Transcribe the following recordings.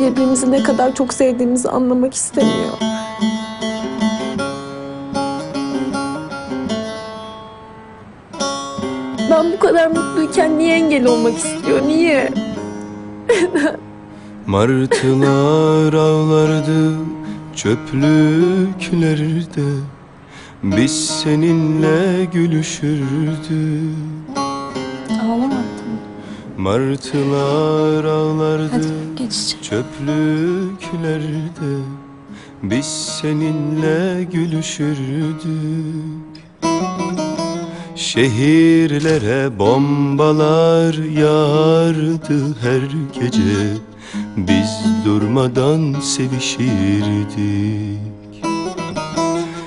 Birbirimizi ne kadar çok sevdiğimizi anlamak istemiyor. Ben bu kadar mutluyken niye engel olmak istiyor? Niye? Martılar ağlardı çöplüklerde Biz seninle gülüşürdük Ağlama. Martılar ağlardı çöplüklerde. Biz seninle gülüşürdük. Şehirlere bombalar yağardı her gece. Biz durmadan sevişirdik.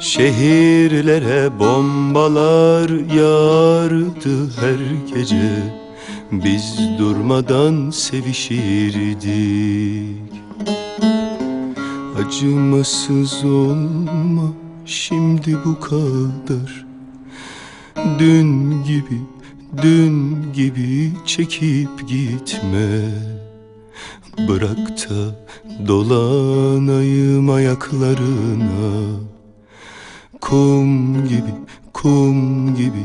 Şehirlere bombalar yağardı her gece Biz durmadan sevişirdik. Acımasız olma şimdi bu kadar. Dün gibi, dün gibi çekip gitme. Bırak da dolanayım ayaklarına. Kum gibi, kum gibi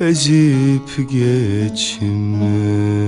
Ezip geçme